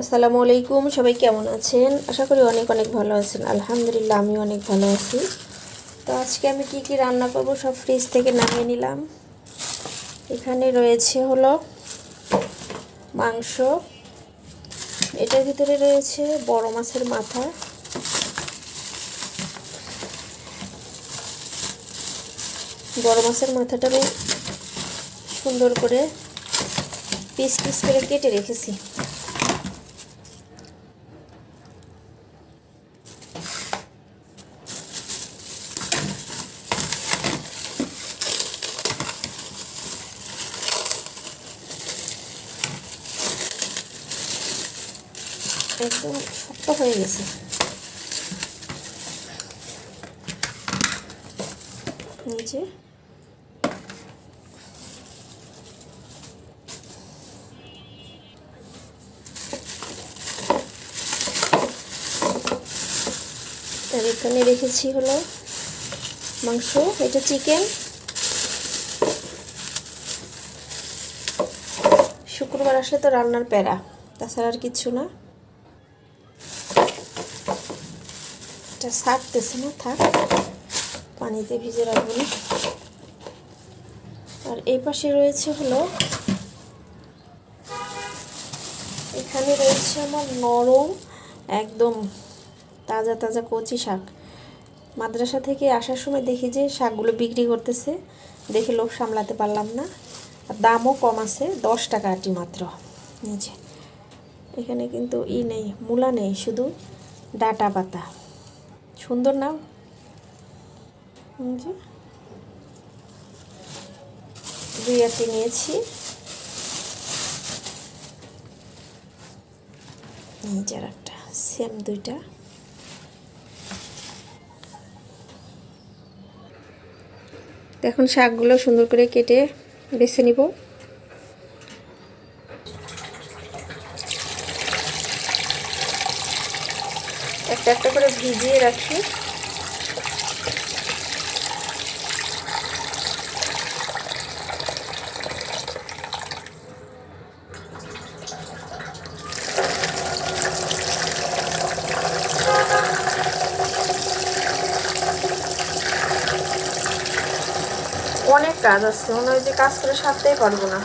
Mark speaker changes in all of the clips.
Speaker 1: আসসালামু আলাইকুম, সবাই কেমন আছেন? আশা করি অনেক অনেক ভালো আছেন। আলহামদুলিল্লাহ, আমি অনেক ভালো আছি। তো আজকে আমি কি কি রান্না করব সব ফ্রিজ থেকে নামিয়ে নিলাম। এখানে রয়েছে হলো মাংস। এটার ভিতরে রয়েছে বড় মাছের মাথা। বড় মাছের মাথাটা আমি সুন্দর করে পিস পিস করে কেটে রেখেছি। একদম শক্ত হয়ে গেছে। নিচে। আর এখানে রেখেছি হলো মাংস, এটা চিকেন। শুক্রবার আসলে তো রান্নার প্যারা, তাছাড়া আর কিচ্ছু না। এটা ছাড়তেছে না, থাক। পানিতে ভিজে রাখব না। আর এই পাশে রয়েছে হলো, এখানে রয়েছে আমার নরম, একদম তাজা তাজা কচি শাক। মাদ্রাসা থেকে আসার সময় দেখি যে শাকগুলো বিক্রি করতেছে, দেখে লোক সামলাতে পারলাম না। আর দামও কম আছে, দশ টাকা আটি মাত্র নিচে। এখানে কিন্তু ই নেই, মূলা নেই, শুধু ডাটা পাতা। সুন্দর যে দুই আটি নিয়েছি। নিচের একটা, সেম দুইটা। এখন শাকগুলো সুন্দর করে কেটে বেছে নিব। একটা একটা করে ভিজিয়ে রাখি। অনেক কাজ আছে, মনে হয় যে কাজ করে সারতেই পারব না।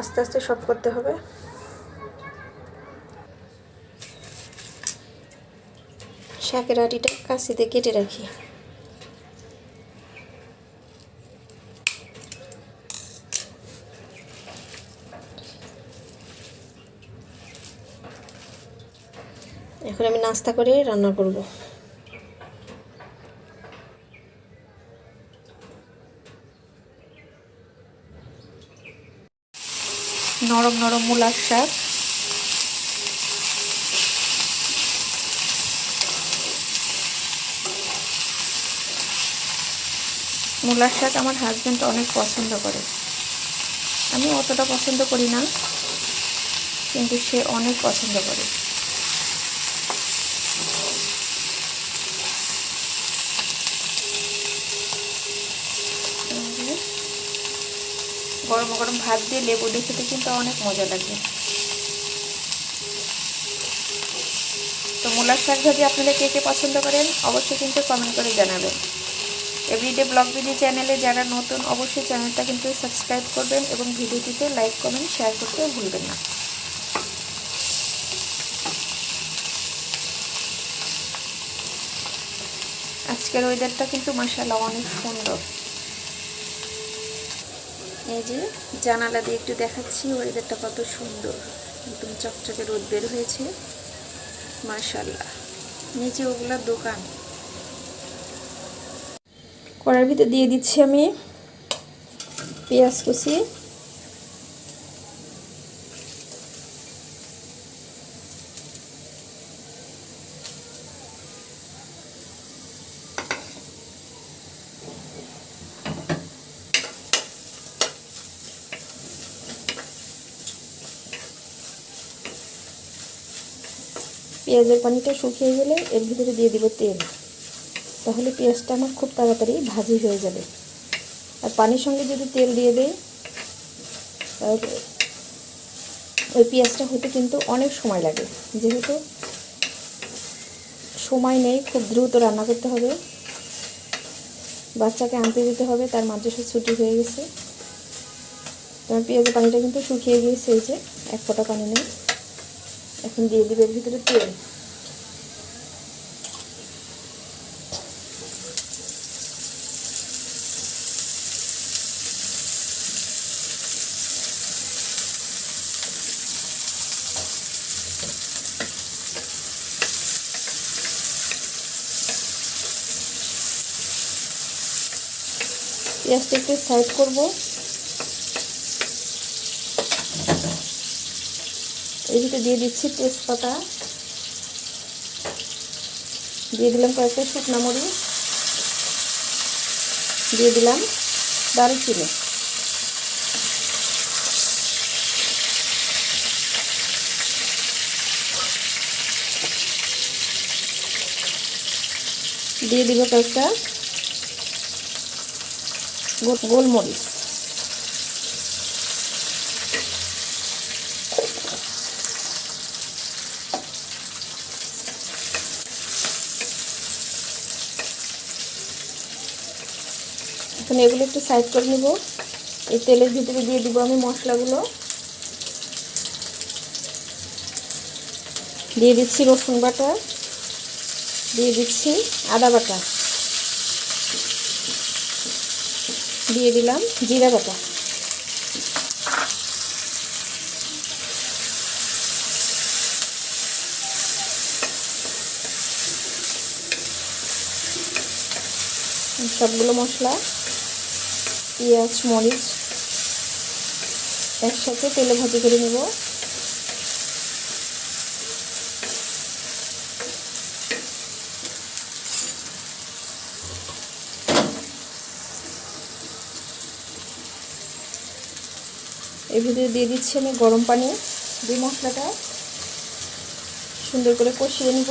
Speaker 1: আস্তে আস্তে সব করতে হবে। শাকের আটিটা কাশিতে কেটে রাখি। এখন আমি নাস্তা করে রান্না করব। নরম নরম মূলার শাক। মূলার শাক আমার হাজব্যান্ড অনেক পছন্দ করে। আমি অতটা পছন্দ করি না, কিন্তু সে অনেক পছন্দ করে। গরম গরম ভাত দিয়ে লেবু দিয়ে খেতে কিন্তু অনেক মজা লাগে। তো মূলার শাক ভাজি আপনারা কে কে পছন্দ করেন, অবশ্যই কিন্তু কমেন্ট করে জানাবেন। এভরিডে ব্লগ বিডি চ্যানেলে যারা নতুন, অবশ্যই চ্যানেলটা কিন্তু সাবস্ক্রাইব করবেন এবং ভিডিওটিতে লাইক, কমেন্ট, শেয়ার করতে ভুলবেন না। আজকের ওয়েদারটা কিন্তু মাসাল্লাহ অনেক সুন্দর। এই যে জানালা দিয়ে একটু দেখাচ্ছি ওয়েদারটা কত সুন্দর। একদম চকচকে রোদ বের হয়েছে। মার্শাল্লাহ নিচে ওগুলার দোকান। কড়ার ভিতরে দিয়ে দিচ্ছি আমি পেঁয়াজ কুচি। পেঁয়াজের পানিটা শুকিয়ে গেলে এর ভিতরে দিয়ে দিব তেল। তাহলে পেঁয়াজটা আমার খুব তাড়াতাড়ি ভাজি হয়ে যাবে। আর পানির সঙ্গে যদি তেল দিয়ে দেয় ওই পেঁয়াজটা হতে কিন্তু অনেক সময় লাগে। যেহেতু সময় নেই, খুব দ্রুত রান্না করতে হবে। বাচ্চাকে আনতে দিতে হবে, তার মাদ্রাসা ছুটি হয়ে গেছে। তোমার পেঁয়াজের পানিটা কিন্তু শুকিয়ে গিয়েছে, এই যে এক ফোঁটা পানি নেই। এখন দিয়ে দিবে এর ভিতরে তেল। পেঁয়াজটা একটু সাইড করব। এর ভিতরে দিয়ে দিচ্ছি তেজপাতা। দিয়ে দিলাম কয়েকটা শুকনা মরিচ। দিয়ে দিলাম দারুচিনি। দিয়ে দিব কয়েকটা গোলমরিচ। এখন এগুলো একটু সাইড করে নেব। এই তেলের ভিতরে দিয়ে দিব আমি মশলাগুলো। দিয়ে দিচ্ছি রসুন বাটা। দিয়ে দিচ্ছি আদা বাটা। দিয়ে দিলাম জিরা বাটা। সবগুলো মশলা পেঁয়াজ মরিচ একসাথে তেলে ভাজি করে নেব। এর ভিতরে দিয়ে দিচ্ছি আমি গরম পানি দিয়ে মশলাটা। সুন্দর করে কষিয়ে নিব।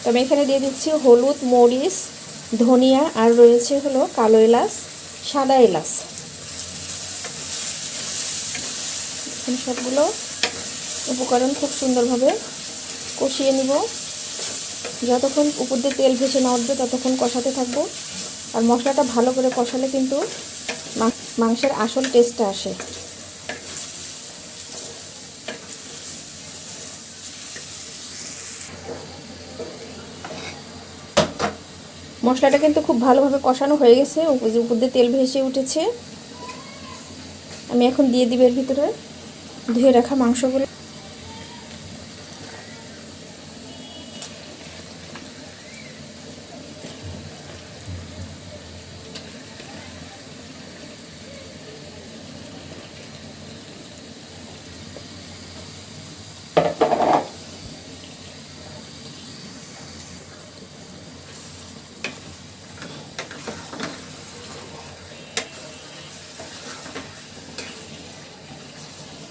Speaker 1: তো আমি এখানে দিয়ে দিচ্ছি হলুদ, মরিচ, ধনিয়া, আর রয়েছে হলো কালো এলাচ, সাদা এলাচ। সবগুলো উপকরণ খুব সুন্দরভাবে কষিয়ে নিব। যতক্ষণ উপর দিয়ে তেল ভেসে না উঠবে, ততক্ষণ কষাতে থাকব। আর মশলাটা ভালো করে কষালে কিন্তু মাংসের আসল টেস্টটা আসে। মশলাটা কিন্তু খুব ভালোভাবে কষানো হয়ে গেছে উপর দিয়ে তেল ভেসে উঠেছে। আমি এখন দিয়ে দিব এর ভিতরে ধুয়ে রাখা মাংসগুলো।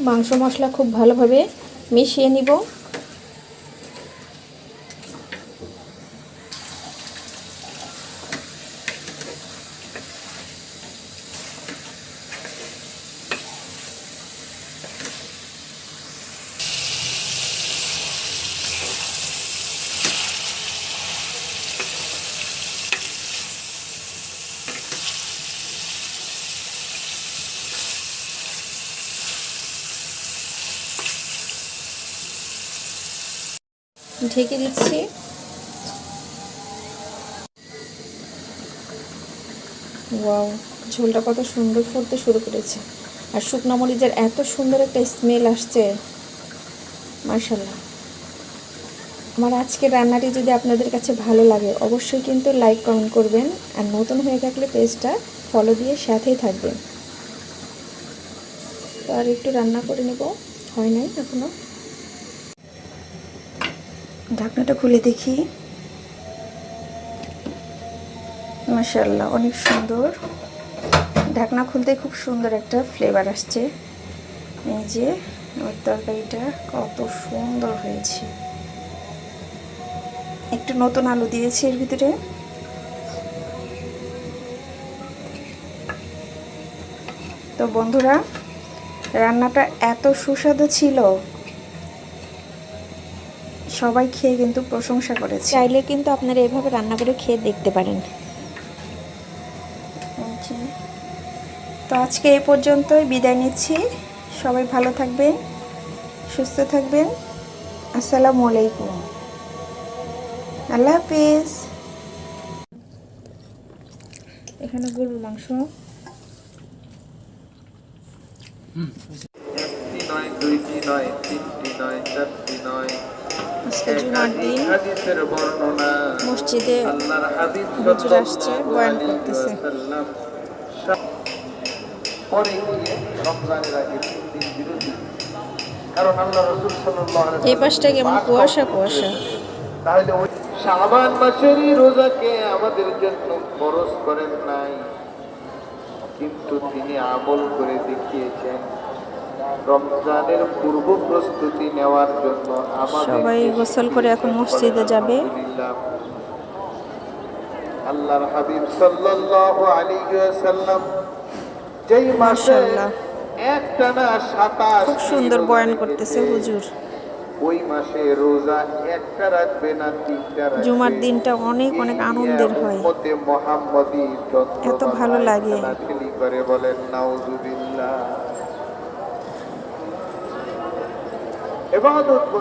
Speaker 1: মাংস মশলা খুব ভালোভাবে মিশিয়ে নিব। ঢেকে দিচ্ছি। ওয়াও, ঝোলটা কত সুন্দর ফুটতে শুরু করেছে। আর শুকনো মরিচের এত সুন্দর একটা স্মেল আসছে। মার্শাল্লাহ আমার আজকের রান্নাটি যদি আপনাদের কাছে ভালো লাগে, অবশ্যই কিন্তু লাইক, কমেন্ট করবেন। আর নতুন হয়ে থাকলে পেজটা ফলো দিয়ে সাথেই থাকবেন। তো আর একটু রান্না করে নেব। হয় নাই এখনও ঢাকনাটা খুলে দেখি। মাশাল্লাহ অনেক সুন্দর। ঢাকনা খুলতে খুব সুন্দর একটা ফ্লেভার আসছে। এই যে ওর তরকারিটা কত সুন্দর হয়েছে। একটু নতুন আলু দিয়েছি এর ভিতরে। তো বন্ধুরা, রান্নাটা এত সুস্বাদু ছিল। সবাই খেয়ে কিন্তু প্রশংসা করেছে। চাইলে কিন্তু আপনারা এভাবে রান্না করে খেয়ে দেখতে পারেন। তো আজকে এ পর্যন্তই বিদায় নিচ্ছি। সবাই ভালো থাকবেন সুস্থ থাকবেন। আসসালামু আলাইকুম। আল্লাহ হাফিজ। এখানে গরুর মাংস।
Speaker 2: নয় দুইটি নয় তিনটি নয় চারটি নয়।
Speaker 1: আজকে জুমার দিন।
Speaker 2: হাদিসের বর্ণনা।
Speaker 1: মসজিদে
Speaker 2: আল্লাহর
Speaker 1: হুজুর আসছে, বয়ান করতেছে।
Speaker 2: পরে গিয়ে রমজানের আগে তিন দিন বিরতি কারণ আল্লাহ রসুল সাল্লাল্লাহু
Speaker 1: এই পাশটা কেমন কুয়াশা কুয়াশা।
Speaker 2: তাহলে ওই শাবান মাসেরই রোজাকে আমাদের জন্য খরচ করেন নাই। কিন্তু তিনি আমল করে দেখিয়েছেন। রমজানের পূর্ব প্রস্তুতি নেওয়ার জন্য
Speaker 1: সবাই গোসল করে এখন মসজিদে যাবে।
Speaker 2: আল্লাহর হাবিব সাল্লাল্লাহু আলাইহি ওয়াসাল্লাম যেই মাসে একটানা সাতাশ
Speaker 1: খুব সুন্দর বয়ান করতেছে হুজুর।
Speaker 2: ওই মাসে রোজা একটা রাখবে না তিনটা রাখবে?
Speaker 1: জুমার দিনটা অনেক অনেক আনন্দের হয়।
Speaker 2: উম্মতে মুহাম্মাদি
Speaker 1: এত ভালো লাগে।
Speaker 2: করে বলেন নাউজুবিল্লাহ। ইবাদত